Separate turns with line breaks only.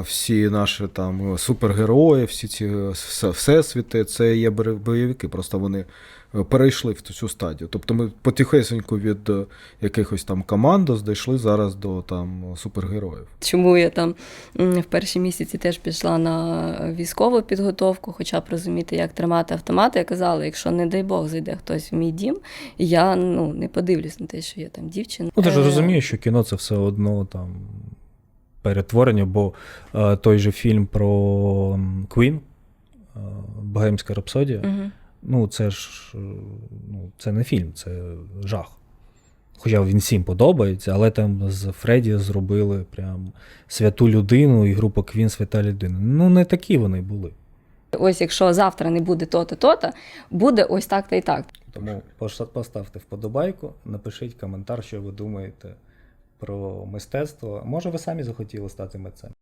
всі наші там супергерої, всі ці е, всесвіти, це є бойовики. Просто вони е, перейшли в цю стадію. Тобто ми потихесеньку від е, якихось там командос дійшли зараз до там супергероїв.
Чому я там в перші місяці теж пішла на військову підготовку, хоча б розуміти, як тримати автомат. Я казала, якщо не дай Бог зайде хтось в мій дім, я ну не подивлюсь на те, що я там дівчина.
Ну, ти ж
Е,
розумієш, що кіно це все одно там перетворення, бо е, той же фільм про Queen, е, Богемська рапсодія,
мгм.
ну це ж е, ну, це не фільм, це жах. Хоча він всім подобається, але там з Фредді зробили прям святу людину, і група Queen свята людина. Ну, не такі вони були.
Ось якщо завтра не буде то-то, то-то, буде ось так та і так.
Тому поставте вподобайку, напишіть коментар, що ви думаєте про мистецтво. Може, ви самі захотіли стати митцем.